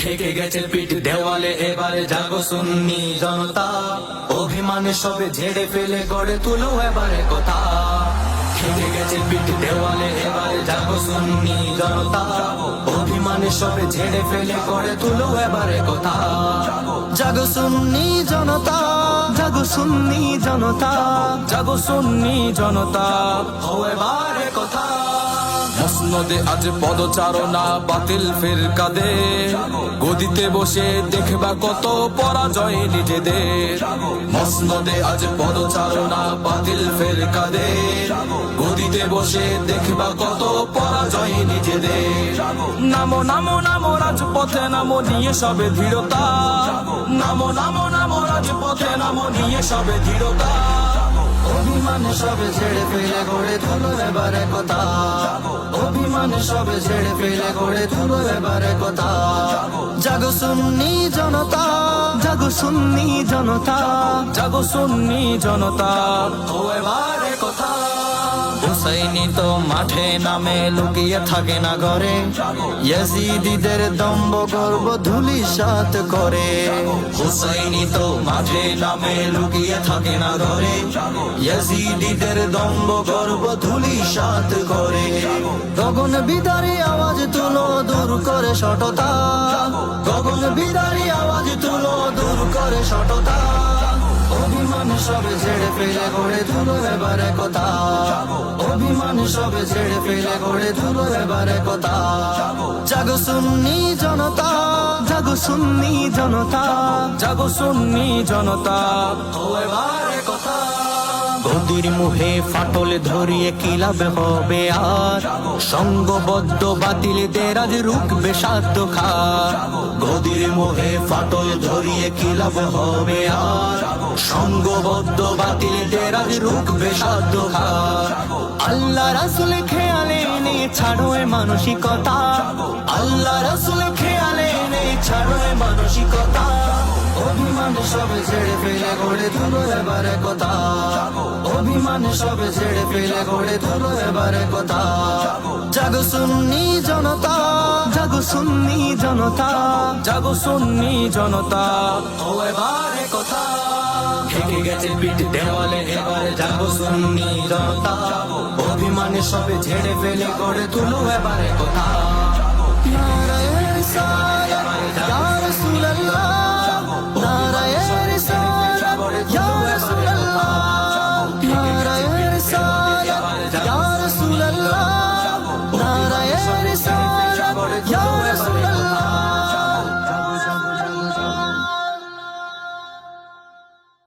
ঠেকে গেছে পিঠ দেওয়ালে, এবারে জাগো সুন্নি জনতা। অভিমানে সবে ঝেড়ে ফেলে গড়ে তুলো এবারে কথা। ঠেকে গেছে পিঠ দেওয়ালে, এবারে জাগো সুন্নি জনতা। অভিমানে সবে ঝেড়ে ফেলে গড়ে তুলো এবারে কথা। জাগো সুন্নি জনতা, জাগো সুন্নি জনতা, জাগো সুন্নি জনতা। ও এবারে কথা। মসনদে আজ পদচারণা, বাতিল ফের কাদে গদিতে বসে দেখবা কত পরাজয় নিজেদের। মসনদে আজ পদচারণা, বাতিল ফের কাদে গদিতে বসে দেখবা কত পরাজয় নিজেদের। নামো নামো নামো রাজপথে, নামো নিয়ে সবে দৃঢ়তা। নামো নামো নামো রাজপথে, নামো নিয়ে সবে দৃঢ়তা। সবে ছেড়ে ফেলে গড়ে তুলো এবারে কথা অভিমান সবে ছেড়ে ফেলে গড়ে তুলো এবারে কথা জাগো সুন্নি জনতা। জাগো সুন্নি জনতা। জাগো সুন্নি জনতা। ও এবারে কথা হুসাইনি তো মাঠে নামে, লুকিয়ে থাকে না ঘরে। ইয়াজিদিদের দম্ব গর্ব ধুলি সাত করে। হুসাইনি তো মাঠে নামে, লুকিয়ে থাকে না ঘরে। ইয়াজিদিদের দম্ব গর্ব ধুলি সাত করে। গগন বিদারি আওয়াজ তুলো, দূর করে সটতা গগন বিদারি আওয়াজ তুলো, দূর করে সটতা সবে ছেড়ে ফেলে গড়ে তুলো এবারে কথা। অভিমান সবে ছেড়ে ফেলে গড়ে তুলো এবারে কথা। জাগো সুন্নি জনতা, জাগো সুন্নি জনতা, জাগো সুন্নি জনতা। গদির মুহে ফাটল ধরিয়ে কি লাভ হবে আর? সঙ্গবদ্ধ বাতিলদের আজ রুখবে সাধ্য খা গদির মুহে ফাটল ধরিয়ে কি লাভ হবে আর? সঙ্গবদ্ধ বাতিলদের আজ রুখবে সাধ্য খা আল্লাহ রাসুল খেয়ালে নেই ছাড়ো মানসিকতা। সবে ছেড়ে ফেলে গড়ে তুলো এবারে কথা। অভিমান সবে ছেড়ে ফেলে গড়ে তুলো এবারে কথা। জাগো সুন্নি জনতা, জাগো সুন্নি জনতা, জাগো সুন্নি জনতা। ও এবারে কথা। থেকে গেছে পিঠ দেওয়ালে, এবারে জাগো সুন্নি জনতা। অভিমানে সবে ছেড়ে ফেলে গড়ে তুলো এবারে কথা।